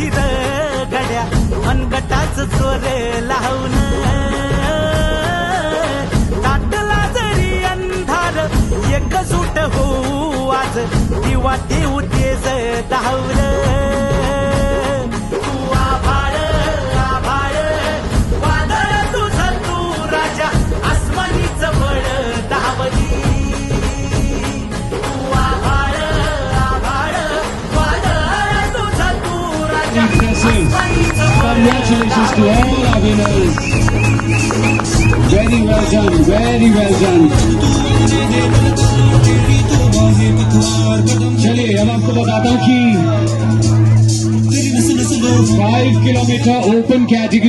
तिथ घड्या अनगटाच चोरे लावून ताटला जरी अंधार एक सुट होऊ आज किंवा देऊ ते धावलं तू बळ Congratulations to all our winners. Very well done, very well done. चलिए अब आपको बताता हूँ कि फाइव किलोमीटर ओपन कैटेगरी